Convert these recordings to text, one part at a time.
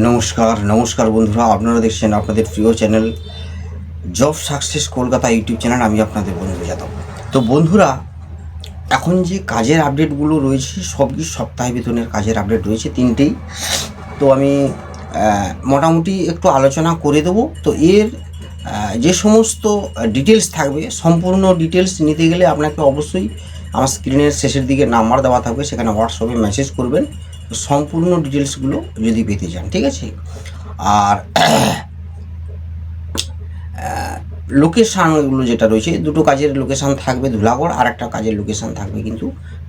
নমস্কার নমস্কার বন্ধুরা, আপনারা দেখছেন আপনাদের প্রিয় channel job success Kolkata YouTube channel, আমি আপনাদের বন্ধু যাদব। তো বন্ধুরা, এখন যে কাজের আপডেটগুলো রয়েছে, সব কিছু সপ্তাহে বেতনের কাজের আপডেট রয়েছে? তিনটেই। তো আমি মোটামুটি একটু আলোচনা করে দেবো। তো এর যে সমস্ত ডিটেলস থাকবে, সম্পূর্ণ ডিটেলস নিতে গেলে আপনাকে অবশ্যই আমার স্ক্রিনের শেষের দিকে নাম্বার দেওয়া থাকবে, সেখানে হোয়াটসঅ্যাপে মেসেজ করবেন। সম্পূর্ণ ডিটেলসগুলো যদি পেতে চান, ঠিক আছে? আর লোকেশানগুলো যেটা রয়েছে, দুটো কাজের লোকেশান থাকবে ধুলাগড় আর একটা কাজের লোকেশান থাকবে কিন্তু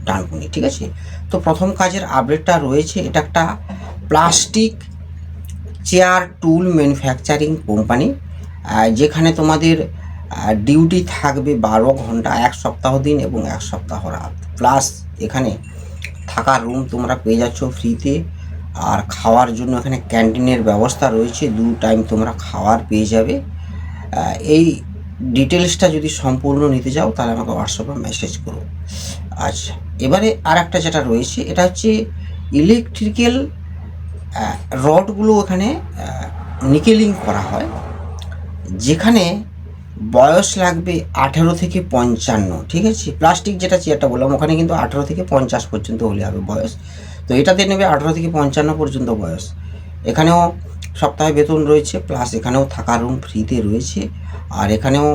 ডানকুনি, ঠিক আছে? তো প্রথম কাজের আপডেটটা রয়েছে, এটা একটা plastic chair tool manufacturing company যেখানে তোমাদের ডিউটি থাকবে বারো ঘণ্টা, এক সপ্তাহ দিন এবং এক সপ্তাহ রাত। প্লাস এখানে থাকার রুম তোমরা পেয়ে যাচ্ছ ফ্রিতে আর খাওয়ার জন্য এখানে ক্যান্টিনের ব্যবস্থা রয়েছে, দু টাইম তোমরা খাওয়ার পেয়ে যাবে। এই ডিটেলসটা যদি সম্পূর্ণ নিতে চাও, তাহলে আমাকে হোয়াটসঅ্যাপে মেসেজ করো। আচ্ছা এবারে আর একটা যেটা রয়েছে, এটা হচ্ছে ইলেকট্রিক্যাল রডগুলো এখানে নিকেলিং করা হয়। যেখানে বয়স লাগবে আঠেরো থেকে পঞ্চান্ন, ঠিক আছে? প্লাস্টিক যেটা চেয়ারটা বললাম, ওখানে কিন্তু আঠেরো থেকে পঞ্চাশ পর্যন্ত হলে হবে বয়স। তো এটাতে নেবে আঠেরো থেকে পঞ্চান্ন পর্যন্ত বয়স। এখানেও সপ্তাহে বেতন রয়েছে, প্লাস এখানেও থাকার রুম ফ্রিতে রয়েছে, আর এখানেও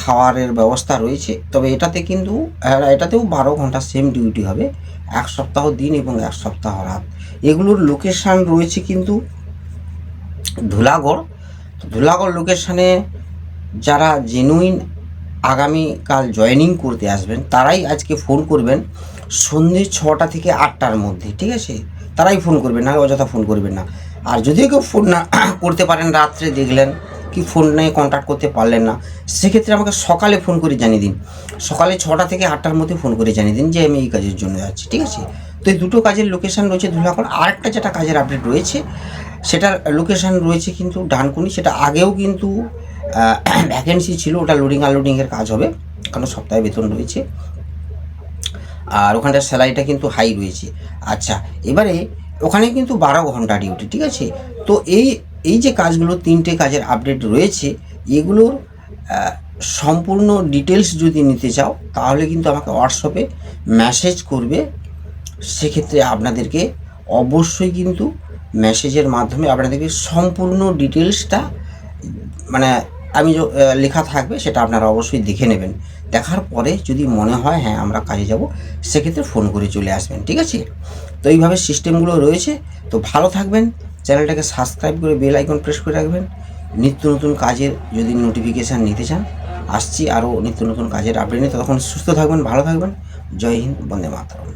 খাওয়ারের ব্যবস্থা রয়েছে। তবে এটাতে কিন্তু এটাতেও বারো ঘণ্টা সেম ডিউটি হবে, এক সপ্তাহ দিন এবং এক সপ্তাহ রাত। এগুলোর লোকেশান রয়েছে কিন্তু ধুলাগড়। ধুলাগড় লোকেশানে যারা জেনুইন আগামীকাল জয়েনিং করতে আসবেন, তারাই আজকে ফোন করবেন সন্ধে ছটা থেকে আটটার মধ্যে, ঠিক আছে? তারাই ফোন করবেন না অযথা ফোন করবেন না। আর যদিও কেউ ফোন না করতে পারেন, রাত্রে দেখলেন কি ফোন নিয়ে কন্ট্যাক্ট করতে পারলেন না, সেক্ষেত্রে আমাকে সকালে ফোন করে জানিয়ে দিন। সকালে ছটা থেকে আটটার মধ্যে ফোন করে জানিয়ে দিন যে আমি এই কাজের জন্য যাচ্ছি, ঠিক আছে? তো এই দুটো কাজের লোকেশান রয়েছে ধুলাগড় আরেকটা যেটা কাজের আপডেট রয়েছে, সেটার লোকেশান রয়েছে কিন্তু ডানকুনি, সেটা আগেও কিন্তু ভ্যাকেন্সি ছিল, ওটা লোডিং আনলোডিংয়ের কাজ হবে। কারণ সপ্তাহে বেতন রয়েছে। আর ওখানটার স্যালারিটা কিন্তু হাই রয়েছে। আচ্ছা এবারে ওখানে কিন্তু বারো ঘণ্টা ডিউটি ঠিক আছে? তো এই এই যে কাজগুলো, তিনটে কাজের আপডেট রয়েছে, এগুলোর সম্পূর্ণ ডিটেলস যদি নিতে চাও, তাহলে কিন্তু আমাকে হোয়াটসঅ্যাপে মেসেজ করবে। সেক্ষেত্রে আপনাদেরকে অবশ্যই কিন্তু মেসেজের মাধ্যমে আপনাদেরকে সম্পূর্ণ ডিটেলসটা মানে আমি লেখা থাকবে সেটা আপনারা অবশ্যই দেখে নেবেন। দেখার পরে যদি মনে হয় হ্যাঁ আমরা কাজে যাব, সেক্ষেত্রে ফোন করে চলে আসবেন, ঠিক আছে? তো এইভাবে সিস্টেমগুলো রয়েছে। তো ভালো থাকবেন, চ্যানেলটাকে সাবস্ক্রাইব করে বেল আইকন প্রেস করে রাখবেন। নিত্য নতুন কাজের যদি নোটিফিকেশান নিতে চান, আসছি আরও নিত্য নতুন কাজের আপডেট নিয়ে। ততক্ষণ সুস্থ থাকবেন, ভালো থাকবেন। জয় হিন্দ, বন্দে মাতরম।